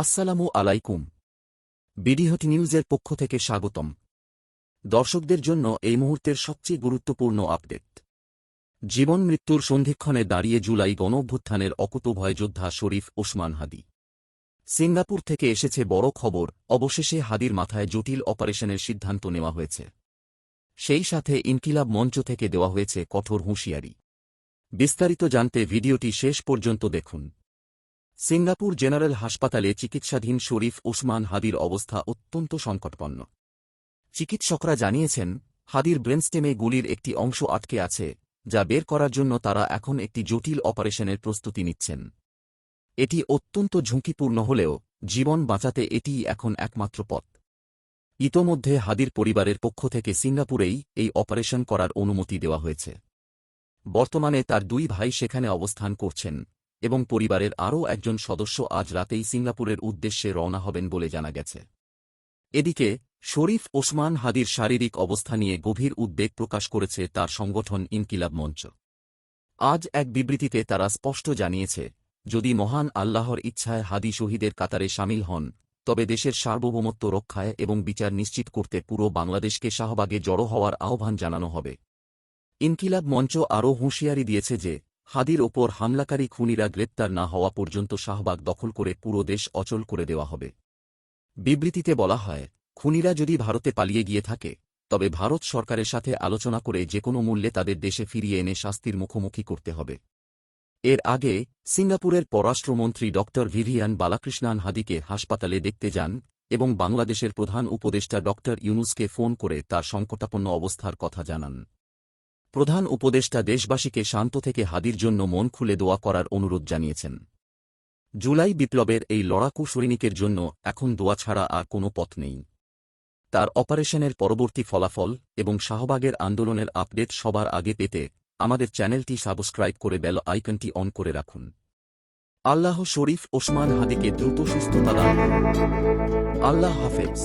আসসালামু আলাইকুম। বিডিহট নিউজের পক্ষ থেকে স্বাগতম। দর্শকদের জন্য এই মুহূর্তের সবচেয়ে গুরুত্বপূর্ণ আপডেট। জীবন মৃত্যুর সন্ধিক্ষণে দাঁড়িয়ে জুলাই গণঅভ্যুত্থানের অকুতভয় যোদ্ধা শরীফ ওসমান হাদি। সিঙ্গাপুর থেকে এসেছে বড় খবর, অবশেষে হাদির মাথায় জটিল অপারেশনের সিদ্ধান্ত নেওয়া হয়েছে। সেই সাথে ইনকিলাব মঞ্চ থেকে দেওয়া হয়েছে কঠোর হুঁশিয়ারি। বিস্তারিত জানতে ভিডিওটি শেষ পর্যন্ত দেখুন। সিঙ্গাপুর জেনারেল হাসপাতালে চিকিৎসাধীন শরীফ ওসমান হাদির অবস্থা অত্যন্ত সংকটপন্ন। চিকিৎসকরা জানিয়েছেন, হাদির ব্রেনস্টেমে গুলির একটি অংশ আটকে আছে, যা বের করার জন্য তারা এখন একটি জটিল অপারেশনের প্রস্তুতি নিচ্ছেন। এটি অত্যন্ত ঝুঁকিপূর্ণ হলেও জীবন বাঁচাতে এটিই এখন একমাত্র পথ। ইতোমধ্যে হাদির পরিবারের পক্ষ থেকে সিঙ্গাপুরেই এই অপারেশন করার অনুমতি দেওয়া হয়েছে। বর্তমানে তার দুই ভাই সেখানে অবস্থান করছেন। এবং পরিবারের আরও একজন সদস্য আজ রাতেই সিঙ্গাপুরের উদ্দেশ্যে রওনা হবেন বলে জানা গেছে। এদিকে, শরীফ ওসমান হাদির শারীরিক অবস্থা নিয়ে গভীর উদ্বেগ প্রকাশ করেছে তার সংগঠন ইনকিলাব মঞ্চ। আজ এক বিবৃতিতে তারা স্পষ্ট জানিয়েছে, যদি মহান আল্লাহর ইচ্ছায় হাদি শহীদের কাতারে সামিল হন, তবে দেশের সার্বভৌমত্ব রক্ষায় এবং বিচার নিশ্চিত করতে পুরো বাংলাদেশকে শাহবাগে জড়ো হওয়ার আহ্বান জানানো হবে। ইনকিলাব মঞ্চ আরও হুঁশিয়ারি দিয়েছে যে হাদির ওপর হামলাকারী খুনিরা গ্রেপ্তার না হওয়া পর্যন্ত শাহবাগ দখল করে পুরো দেশ অচল করে দেওয়া হবে। বিবৃতিতে বলা হয়, খুনিরা যদি ভারতে পালিয়ে গিয়ে থাকে, তবে ভারত সরকারের সাথে আলোচনা করে যে কোনো মূল্যে তাদের দেশে ফিরিয়ে এনে শাস্তির মুখোমুখি করতে হবে। এর আগে, সিঙ্গাপুরের পররাষ্ট্রমন্ত্রী ড. ভিভিয়ান বালাকৃষ্ণান হাদিকে হাসপাতালে দেখতে যান এবং বাংলাদেশের প্রধান উপদেষ্টা ড. ইউনুসকে ফোন করে তার সংকটাপন্ন অবস্থার কথা জানান। প্রধান উপদেষ্টা দেশবাসীকে শান্ত থেকে হাদির জন্য মন খুলে দোয়া করার অনুরোধ জানিয়েছেন। জুলাই বিপ্লবের এই লড়াকু সৈনিকের জন্য এখন দোয়া ছাড়া আর কোনো পথ নেই। তার অপারেশনের পরবর্তী ফলাফল এবং শাহবাগের আন্দোলনের আপডেট সবার আগে পেতে আমাদের চ্যানেলটি সাবস্ক্রাইব করে বেল আইকনটি অন করে রাখুন। আল্লাহ শরীফ ওসমান হাদিকে দ্রুত সুস্থতা দান আল্লাহ হাফেজ।